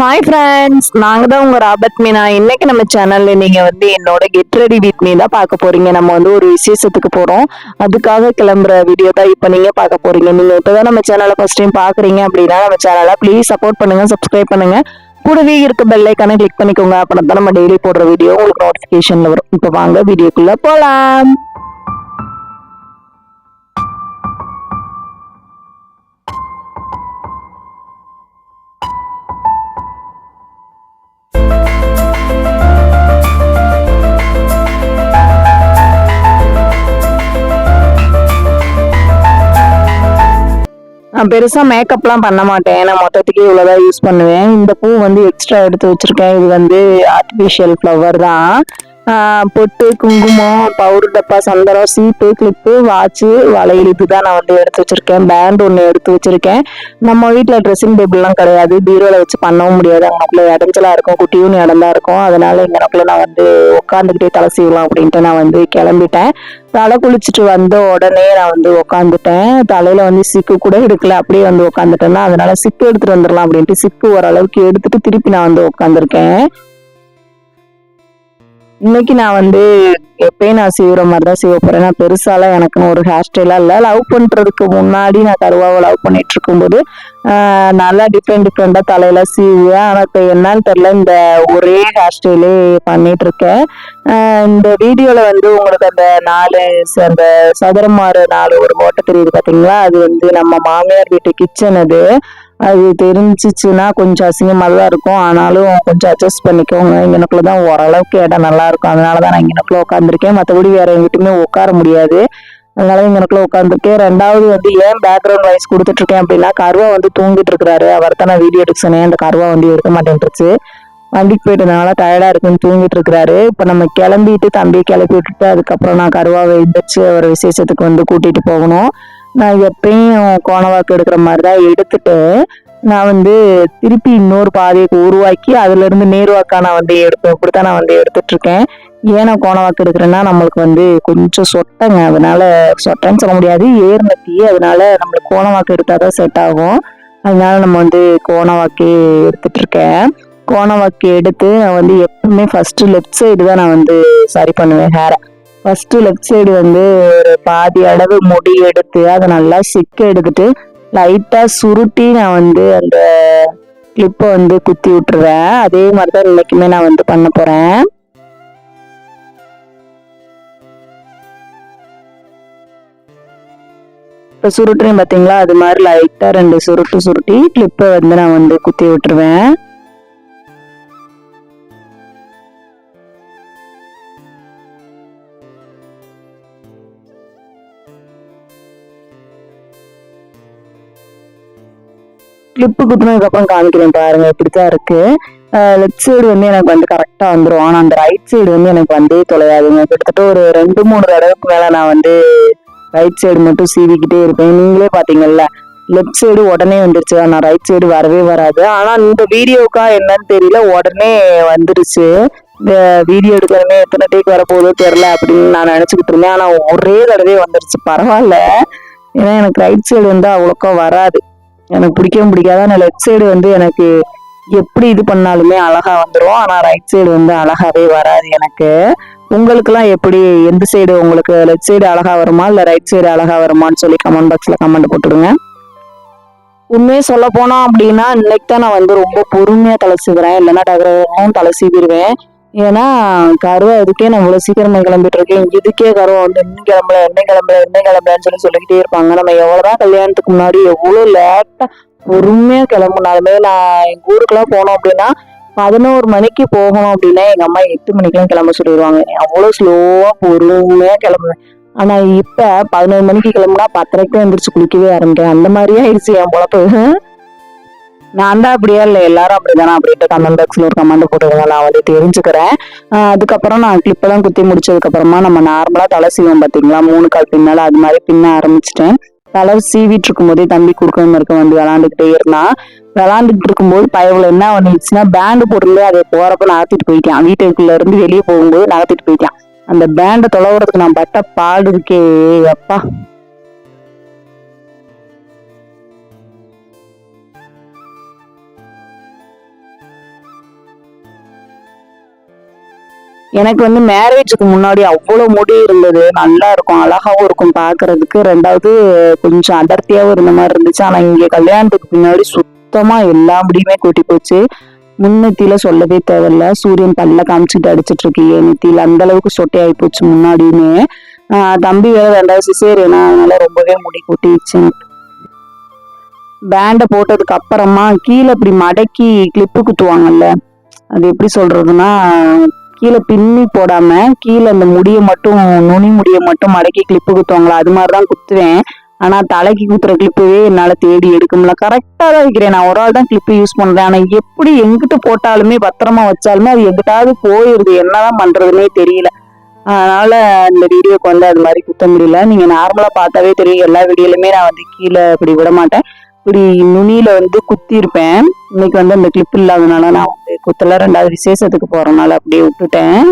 Hi friends நாங்க தான் உங்க ராபர்ட் மீனா. இன்னைக்கு நம்ம சேனல்ல நீங்க வந்து என்னோட கெட் ரெடி வித் மீ தான் பார்க்க போறீங்க. நம்ம வந்து ஒரு விசேஷத்துக்கு போறோம். அதுக்காக கிளம்புற வீடியோ தான் இப்போ நீங்க பார்க்க போறீங்க. நீங்க இப்பதான் நம்ம சேனலை ஃபர்ஸ்ட் டைம் பாக்குறீங்க அப்படின்னா நம்ம சேனலை ப்ளீஸ் சப்போர்ட் பண்ணுங்க சப்ஸ்கிரைப் பண்ணுங்க. கூடவே இருக்க பெல்லைக்கான கிளிக் பண்ணிக்கோங்க. அப்படின்னா தான் நம்ம டெய்லி போடுற வீடியோ உங்களுக்கு நோட்டிஃபிகேஷன்ல வரும். இப்போ வாங்க வீடியோக்குள்ள போலாம். நான் பெருசா மேக்கப்லாம் பண்ண மாட்டேன். நான் மொத்தத்துக்கு இவ்வளவுதான் யூஸ் பண்ணுவேன். இந்த பூ வந்து எக்ஸ்ட்ரா எடுத்து வச்சிருக்கேன். இது வந்து ஆர்டிஃபிஷியல் ஃப்ளவர் தான். பொட்டு குங்குமம் பவுடர் டப்பா சந்தனம் சீப்பு கிளிப்பு வாட்சு வளையல் இதுதான் நான் வந்து எடுத்து வச்சிருக்கேன். பேண்ட் ஒன்று எடுத்து வச்சிருக்கேன். நம்ம வீட்டில் ட்ரெஸ்ஸிங் டேபிள்லாம் கிடையாது. பீரோல வச்சு பண்ணவும் முடியாது. அங்கனக்குள்ள இடஞ்சலா இருக்கும். குட்டியும் இடம் இருக்கும். அதனால இங்கனக்குள்ள நான் வந்து உட்காந்துக்கிட்டே தலை சீவலாம் அப்படின்ட்டு நான் வந்து கிளம்பிட்டேன். தலை குளிச்சுட்டு வந்த உடனே நான் வந்து உட்காந்துட்டேன் தலையில வந்து சிக்கு கூட எடுக்கல. அப்படியே வந்து உட்காந்துட்டேன்னா அதனால சிக்கு எடுத்துட்டு வந்துடலாம் அப்படின்ட்டு சிக்கு ஓரளவுக்கு எடுத்துட்டு திருப்பி நான் வந்து உட்காந்துருக்கேன் இன்னைக்கு நான் வந்து எப்பயும் நான் செய்யற மாதிரி தான் செய்ய போறேன். நான் பெருசாலாம் எனக்குன்னு ஒரு ஹேர் ஸ்டைலாக இல்லை. லவ் பண்றதுக்கு முன்னாடி நான் கருவாவை லவ் பண்ணிட்டு இருக்கும்போது நல்லா டிஃப்ரெண்ட் டிஃப்ரெண்டா தலையில சீவுவேன். ஆனா இப்போ என்னன்னு தெரியல. இந்த ஒரே ஹேர் ஸ்டைலே பண்ணிட்டு இருக்கேன். இந்த வீடியோல வந்து உங்களுக்கு அந்த நாலு ச- அந்த சதுரமாறு நாலு ஒரு ஓட்ட தெரியுது பாத்தீங்களா? அது வந்து நம்ம மாமியார் வீட்டு கிச்சன் அது. அது தெரிஞ்சிச்சுன்னா கொஞ்சம் அசிங்கமாக தான் இருக்கும். ஆனாலும் கொஞ்சம் அட்ஜஸ்ட் பண்ணிக்கோங்க. இங்கனக்குள்ள தான் ஓரளவுக்கு இடம் நல்லா இருக்கும். அதனால தான் நான் இங்கனக்குள்ள உட்காந்துருக்கேன் மற்றபடி வேற எங்கிட்டுமே உட்கார முடியாது. அதனால இங்கனக்குள்ள உட்காந்துருக்கேன் ரெண்டாவது வந்து ஏன் பேக்ரவுண்ட் வாய்ஸ் கொடுத்துட்டு இருக்கேன் அப்படின்னா கருவா வந்து தூங்கிட்டு இருக்கிறாரு அவர் தான் நான் வீடியோ எடுக்க சொன்னேன். அந்த கருவா வந்து எடுக்க மாட்டேன்ருச்சு வண்டிக்கு போயிட்டதுனால டயர்டாக இருக்குன்னு தூங்கிட்டு இருக்கிறாரு இப்போ நம்ம கிளம்பிட்டு தம்பியை கிளப்பி விட்டுட்டு அதுக்கப்புறம் நான் கருவாவை எந்திரிச்சு ஒரு விசேஷத்துக்கு வந்து கூட்டிட்டு போகணும். நான் எப்பயும் கோணவாக்கு எடுக்கிற மாதிரி தான் எடுத்துட்டு நான் வந்து திருப்பி இன்னொரு பாதையை உருவாக்கி அதுல இருந்து நேர்வாக்கா நான் வந்து எடுப்பேன் கொடுத்தா நான் வந்து எடுத்துட்டு இருக்கேன் ஏன் நான் கோணவாக்கு எடுக்கிறேன்னா நம்மளுக்கு வந்து கொஞ்சம் சொட்டைங்க அதனால சொட்டைன்னு சொல்ல முடியாது ஏர் நத்தி அதனால நம்மளுக்கு எடுத்தால் எடுத்தாதான் செட் ஆகும். அதனால நம்ம வந்து கோண வாக்கே எடுத்துட்டு இருக்கேன் கோணவாக்கு எடுத்து நான் வந்து எப்பவுமே ஃபர்ஸ்ட் லெஃப்ட் சைடு தான் நான் வந்து சரி பண்ணுவேன் ஹேரை ஃபர்ஸ்ட் லெஃப்ட் சைடு வந்து ஒரு பாதி அளவு முடி எடுத்து அதை நல்லா சிக்க எடுத்துட்டு லைட்டாக சுருட்டி நான் வந்து அந்த கிளிப்பை வந்து குத்தி விட்டுருவேன் அதே மாதிரி தான் இன்னைக்குமே நான் வந்து பண்ண போகிறேன் இப்போ சுருட்டுறேன் பார்த்தீங்களா அது மாதிரி லைட்டாக ரெண்டு சுருட்டு சுருட்டி கிளிப்பை வந்து நான் வந்து குத்தி விட்டுருவேன். கிளிப்பு குத்துனதுக்கு அப்புறம் காமிக்கிறேன் பாருங்க இப்படித்தான் இருக்கு. லெஃப்ட் சைடு வந்து எனக்கு வந்து கரெக்டா வந்துரும். ஆனா அந்த ரைட் சைடு வந்து எனக்கு வந்தே தொலையாதுங்க. கிட்டத்தட்ட ஒரு ரெண்டு மூணு தடவைக்கு மேல நான் வந்து ரைட் சைடு மட்டும் சீவிக்கிட்டே இருப்பேன். நீங்களே பாத்தீங்கல்ல லெஃப்ட் சைடு உடனே வந்துருச்சு. ஆனா ரைட் சைடு வரவே வராது. ஆனா இந்த வீடியோக்கா என்னன்னு தெரியல. உடனே வந்துருச்சு. இந்த வீடியோ எடுக்கிறமே எத்தனை டேக் வரப்போதோ தெரியல அப்படின்னு நான் நினைச்சுக்கிட்டு இருந்தேன். ஆனா ஒரே தடவை வந்துருச்சு. பரவாயில்ல. ஏன்னா எனக்கு ரைட் சைடு வந்து அவ்வளோக்கா வராது. எனக்கு பிடிக்கவும் பிடிக்காது. ஆனால் லெஃப்ட் சைடு வந்து எனக்கு எப்படி இது பண்ணாலுமே அழகா வந்துடும் ஆனால் ரைட் சைடு வந்து அழகாவே வராது எனக்கு. உங்களுக்குலாம் எப்படி எந்த சைடு உங்களுக்கு லெஃப்ட் சைடு அழகா வருமா? இல்லை ரைட் சைடு அழகா வருமான்னு சொல்லி கமெண்ட் பாக்ஸில் கமெண்ட் போட்டுடுங்க. உண்மையே சொல்ல போனா அப்படின்னா இன்னைக்கு தான் நான் வந்து ரொம்ப பொறுமையா தலை சீவுறேன். இல்லைன்னா டகரும் தலை சீவிடுவேன். ஏன்னா கருவா இதுக்கே நான் இவ்வளவு சீக்கிரமா கிளம்பிட்டு இருக்கேன்? இதுக்கே கருவா வந்து இன்னும் கிளம்பல என்ன கிளம்பல என்ன கிளம்பலன்னு சொல்லி சொல்லிக்கிட்டே இருப்பாங்க. நம்ம எவ்வளவுதான் கல்யாணத்துக்கு முன்னாடி எவ்வளவு லேட்டா பொறுமையா கிளம்புனாலுமே நான் எங்க ஊருக்குலாம் போனோம் அப்படின்னா பதினோரு மணிக்கு போகணும் அப்படின்னா எங்க அம்மா எட்டு மணிக்கெல்லாம் கிளம்ப சொல்லிடுவாங்க. நீ அவ்வளவு ஸ்லோவா பொறுமையா கிளம்புவேன் ஆனா இப்ப பதினோரு மணிக்கு கிளம்புனா பத்தரைக்கு எந்திரிச்சு குளிக்கவே ஆரம்பிக்கிறேன். அந்த மாதிரியே ஆயிடுச்சு என் பொழப்பு. நான் தான் அப்படியா இல்லை எல்லாரும் அப்படிதானா அப்படின்ட்டு கமெண்ட் பாக்ஸ்ல ஒரு கமெண்ட் போட்டுருங்க நான் வந்து தெரிஞ்சுக்கிறேன். அதுக்கப்புறம் நான் கிளிப்பெல்லாம் குத்தி முடிச்சதுக்கப்புறமா நம்ம நார்மலா தலை சீவம் பாத்தீங்களா மூணு கால் பின்னால அது மாதிரி பின்ன ஆரம்பிச்சிட்டேன். தலை சீவிட்டு இருக்கும்போதே தம்பி குறுக்க இருக்க வந்து விளாண்டுக்கிட்டே இருந்தான் விளாண்டுட்டு இருக்கும்போது பயவுல என்ன வந்துச்சுன்னா பேண்டு போட்டுருந்து அதை போறப்ப நகர்த்திட்டு போயிட்டான். வீட்டுக்குள்ள இருந்து வெளியே போகும்போது நகர்த்திட்டு போயிட்டான். அந்த பேண்டை தொலைவுறதுக்கு நான் பட்ட பாடு இருக்கே அப்பா. எனக்கு வந்து மேரேஜுக்கு முன்னாடி அவ்வளோ முடி இருந்தது. நல்லா இருக்கும் அழகாகவும் இருக்கும் பார்க்கறதுக்கு ரெண்டாவது கொஞ்சம் அடர்த்தியாகவும் இருந்த மாதிரி இருந்துச்சு. ஆனால் இங்கே கல்யாணத்துக்கு முன்னாடி சுத்தமாக எல்லா முடியுமே கூட்டி போச்சு. முன்னத்தியில சொல்லவே தேவையில்ல. சூரியன் பல்ல காமிச்சிட்டு அடிச்சிட்டு இருக்கு நெத்தியில அந்த அளவுக்கு சொட்டையாகி போச்சு முன்னாடியுமே. தம்பி வேற ரெண்டாவது சிசேரியனா அதனால ரொம்பவே முடி கூட்டிடுச்சு. பேண்டை போட்டதுக்கு அப்புறமா கீழே இப்படி மடக்கி கிளிப்பு குத்துவாங்கல்ல அது எப்படி சொல்றதுன்னா கீழே பின்னி போடாம கீழே அந்த முடியை மட்டும் நுனி முடியை மட்டும் மடக்கி கிளிப்பு குத்துவாங்களா? அது மாதிரி தான் குத்துவேன். ஆனா தலைக்கு குத்துற கிளிப்பவே என்னால தேடி எடுக்க முடியல. கரெக்டா தான் வைக்கிறேன். நான் ஒரு ஆள் தான் கிளிப்பு யூஸ் பண்றேன். ஆனா எப்படி எங்கிட்ட போட்டாலுமே பத்திரமா வச்சாலுமே அது எங்கிட்டாவது போயிருது. என்னதான் பண்றதுன்னே தெரியல. அதனால இந்த வீடியோக்கு வந்து அது மாதிரி குத்த முடியல. நீங்க நார்மலா பார்த்தாவே தெரியும். எல்லா வீடியோலுமே நான் வந்து கீழே இப்படி விட மாட்டேன் இப்படி நுனியில வந்து குத்தி இருப்பேன் இன்னைக்கு வந்து அந்த கிளிப் இல்லாதனால நான் வந்து குத்தல. ரெண்டாவது விசேஷத்துக்கு போறதுனால அப்படியே விட்டுட்டேன்.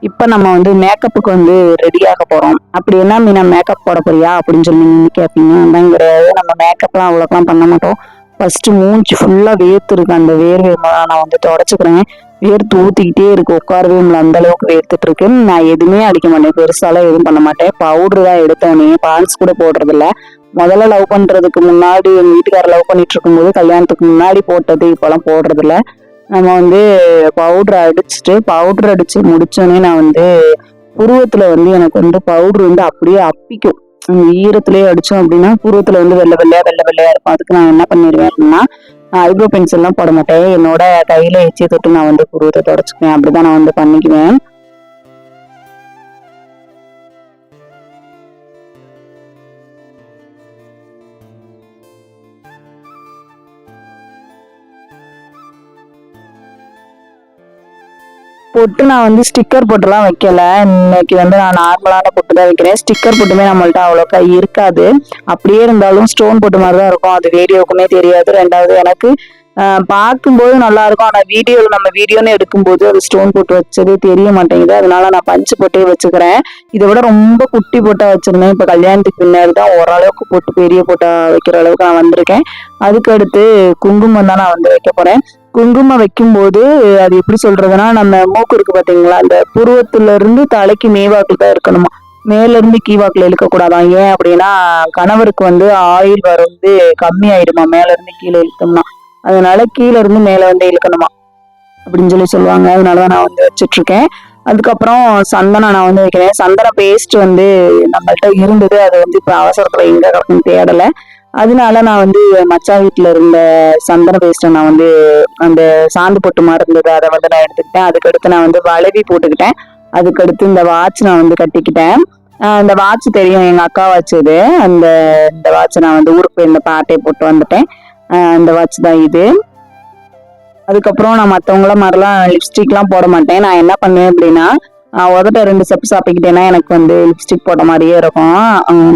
இப்ப நம்ம வந்து மேக்கப்புக்கு வந்து ரெடி ஆக போறோம். அப்படி என்ன மீனா மேக்கப் போட போறியா அப்படின்னு சொல்லி நீங்க கேட்பீங்க அதான் கிடையாது. நம்ம மேக்கப்லாம் அவ்வளோக்கெல்லாம் பண்ண மாட்டோம். ஃபர்ஸ்ட் மூஞ்சி ஃபுல்லா வேர்த்து இருக்கு அந்த வேர்வை ம- நான் வந்து தொடச்சுக்கிறேன். வேர்த்து ஊத்திக்கிட்டே இருக்கு. உட்காரவே இல்லை அந்த அளவுக்கு வேர்த்துட்டு இருக்கு. நான் எதுவுமே அடிக்க மாட்டேன். பெருசாலாம் எதுவும் பண்ண மாட்டேன். பவுடர் தான் எடுத்தோடனே பான்ஸ் கூட போடுறதில்ல. முதல்ல லவ் பண்றதுக்கு முன்னாடி எங்க வீட்டுக்காரர் லவ் பண்ணிட்டு இருக்கும்போது கல்யாணத்துக்கு முன்னாடி போட்டது இப்பெல்லாம் போடுறது இல்ல நம்ம வந்து பவுடர் அடிச்சுட்டு பவுடர் அடிச்சு முடிச்சோடனே நான் வந்து புருவத்துல வந்து எனக்கு வந்து பவுடர் வந்து அப்படியே அப்பிக்கும். ஈரத்துலேயே அடித்தோம் அடிச்சோம் அப்படின்னா புருவத்துல வந்து வெள்ளை வெள்ளையா வெள்ளை வெள்ளையா இருக்கும். அதுக்கு நான் என்ன பண்ணிடுவேன் அப்படின்னா ஐப்ரோ பென்சில் எல்லாம் போட மாட்டேன். என்னோட கையில எச்சியை தொட்டு நான் வந்து புருவத்தை தொடச்சுக்குவேன். அப்படிதான் நான் வந்து பண்ணிக்குவேன். பொட்டு நான் வந்து ஸ்டிக்கர் பொட்டுலாம் வைக்கல. இன்னைக்கு வந்து நான் நார்மலான பொட்டு தான் வைக்கிறேன். ஸ்டிக்கர் பொட்டுமே நம்மள்ட்ட அவ்வளோக்கா இருக்காது. அப்படியே இருந்தாலும் ஸ்டோன் பொட்டு மாதிரி தான் இருக்கும். அது வீடியோக்குமே தெரியாது. ரெண்டாவது எனக்கு பார்க்கும்போது நல்லா இருக்கும் ஆனால் வீடியோவில் நம்ம வீடியோன்னு எடுக்கும்போது அது ஸ்டோன் போட்டு வச்சதே தெரிய மாட்டேங்குது. அதனால நான் பஞ்சு போட்டே வச்சுக்கிறேன். இதை விட ரொம்ப குட்டி போட்டா வச்சிருந்தேன். இப்போ கல்யாணத்துக்கு பின்னாடி தான் ஓரளவுக்கு போட்டு பெரிய போட்டா வைக்கிற அளவுக்கு நான் வந்திருக்கேன். அதுக்கடுத்து குங்குமம் தான் நான் வந்து வைக்க போறேன். குங்குமம் வைக்கும்போது அது எப்படி சொல்றதுன்னா நம்ம மூக்கு இருக்கு பாத்தீங்களா? அந்த புருவத்துல இருந்து தலைக்கு மேவாக்குல தான் இருக்கணுமா? மேலேருந்து கீவாக்கில் இழுக்கக்கூடாதான் ஏன் அப்படின்னா கணவருக்கு வந்து ஆயில் வந்து கம்மி ஆயிடுமா மேலேருந்து கீழே இழுத்தோம்னா. அதனால கீழே இருந்து மேல வந்து இழுக்கணுமா? அப்படின்னு சொல்லி சொல்லுவாங்க. அதனாலதான் நான் வந்து வச்சுட்டு இருக்கேன் அதுக்கப்புறம் சந்தனம் நான் வந்து வைக்கிறேன். சந்தன பேஸ்ட் வந்து நம்மள்ட்ட இருந்தது. அது வந்து இப்ப அவசரத்துல எங்க கிடக்குன்னு தேடல. அதனால நான் வந்து மச்சா வீட்டுல இருந்த சந்தன பேஸ்ட்டை நான் வந்து அந்த சாந்து பொட்டு மாதிரி இருந்தது அதை வந்து நான் எடுத்துக்கிட்டேன். அதுக்கடுத்து நான் வந்து வளைவி போட்டுக்கிட்டேன். அதுக்கடுத்து இந்த வாட்ச் நான் வந்து கட்டிக்கிட்டேன். இந்த வாட்ச் தெரியும். எங்க அக்கா வாட்ச் இது அந்த இந்த வாட்ச் நான் வந்து ஊருக்கு போய் இந்த பாட்டை போட்டு வந்துட்டேன். அந்த இந்த வாட்ச் தான் இது. அதுக்கப்புறம் நான் மற்றவங்கள மாதிரிலாம் லிப்ஸ்டிக்லாம் போட மாட்டேன். நான் என்ன பண்ணுவேன் அப்படின்னா உதட்ட ரெண்டு செப்பு சாப்பிக்கிட்டேன்னா எனக்கு வந்து லிப்ஸ்டிக் போட்ட மாதிரியே இருக்கும்.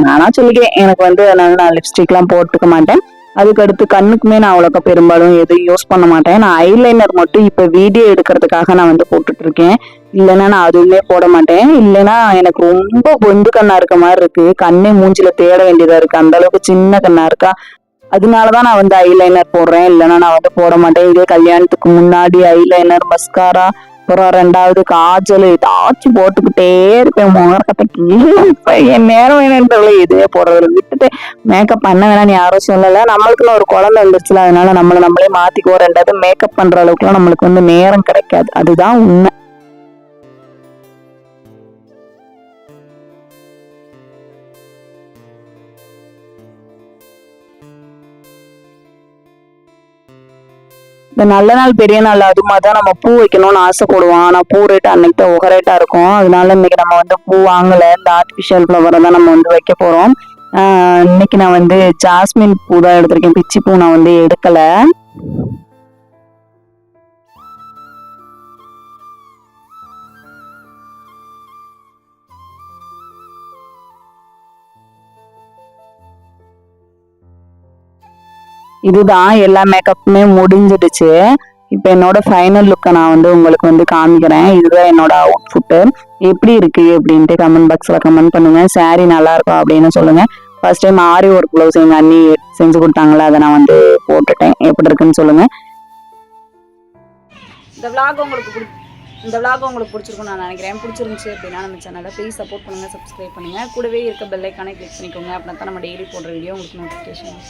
நானா சொல்லிக்கிறேன் எனக்கு வந்து அதனால நான் லிப்ஸ்டிக்லாம் போட்டுக்க மாட்டேன். அதுக்கடுத்து கண்ணுக்குமே நான் அவ்வளோக்கா பெரும்பாலும் எதுவும் யூஸ் பண்ண மாட்டேன். நான் ஐலைனர் மட்டும் இப்போ வீடியோ எடுக்கிறதுக்காக நான் வந்து போட்டுட்டு இருக்கேன் இல்லைன்னா நான் அதுவுமே போட மாட்டேன். இல்லைன்னா எனக்கு ரொம்ப பொந்து கண்ணா இருக்க மாதிரி இருக்கு. கண்ணே மூஞ்சில தேட வேண்டியதா இருக்கு. அந்த அளவுக்கு சின்ன கண்ணா இருக்கா? அதனாலதான் நான் வந்து ஐலைனர் போடுறேன். இல்லைன்னா நான் வந்து போட மாட்டேன். இதே கல்யாணத்துக்கு முன்னாடி ஐலைனர் மஸ்காரா அப்புறம் ரெண்டாவது காஜல் ஏதாச்சும் போட்டுக்கிட்டே இருப்பேன். முகத்தை என் நேரம் வேணுன்றவள இதே போடுறதுல. விட்டுட்டு மேக்கப் பண்ண வேணாம்னு யாரும் சொல்லலை. நம்மளுக்குன்னு ஒரு குழந்தை வந்துருச்சுல அதனால நம்மளை நம்மளே மாத்திக்குவோம். ரெண்டாவது மேக்கப் பண்ற அளவுக்குலாம் நம்மளுக்கு வந்து நேரம் கிடைக்காது. அதுதான் உண்மை. இந்த நல்ல நாள் பெரிய நாள் அதுமா தான் நம்ம பூ வைக்கணும்னு ஆசைப்படுவோம். ஆனால் பூ ரேட்டு அன்னைக்கு தான் உக ரேட்டாக இருக்கும். அதனால இன்னைக்கு நம்ம வந்து பூ வாங்கலை. இந்த ஆர்டிஃபிஷியல் ஃப்ளவரை தான் நம்ம வந்து வைக்க போகிறோம் இன்னைக்கு நான் வந்து ஜாஸ்மின் பூ தான் எடுத்திருக்கேன். பிச்சி பூ நான் வந்து எடுக்கலை. இதுதான் எல்லா மேக்கப்புமே முடிஞ்சிடுச்சு. இப்போ என்னோட ஃபைனல் லுக்கை நான் வந்து உங்களுக்கு வந்து காமிக்கிறேன். இதுதான் என்னோட அவுட்ஃபுட்டு எப்படி இருக்கு அப்படின்ட்டு கமெண்ட் பாக்ஸில் கமெண்ட் பண்ணுங்க. சாரி நல்லா இருக்கும் அப்படின்னு சொல்லுங்க. First time aari work blouse எங்கள் அண்ணி செஞ்சு கொடுத்தாங்களே அதை நான் வந்து போட்டுட்டேன். எப்படி இருக்குன்னு சொல்லுங்க. இந்த விளாக் உங்களுக்கு இந்த விளாக் உங்களுக்கு பிடிச்சிருக்கும் நான் நினைக்கிறேன். பிடிச்சிருந்துச்சு அப்படின்னா நம்ம சேனலை ப்ளீஸ் சப்போர்ட் பண்ணுங்கள் சப்ஸ்கிரைப் பண்ணுங்கள் கூடவே இருக்க பெல்லைக்கானே கிளிக் பண்ணிக்கோங்க. அப்படின்னா தான் நம்ம டெய்லி போடுற வீடியோ உங்களுக்கு நோட்டிஃபிகேஷன்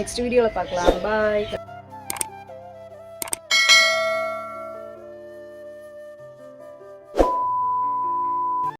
நெக்ஸ்ட் வீடியோவில் பார்க்கலாம். பாய்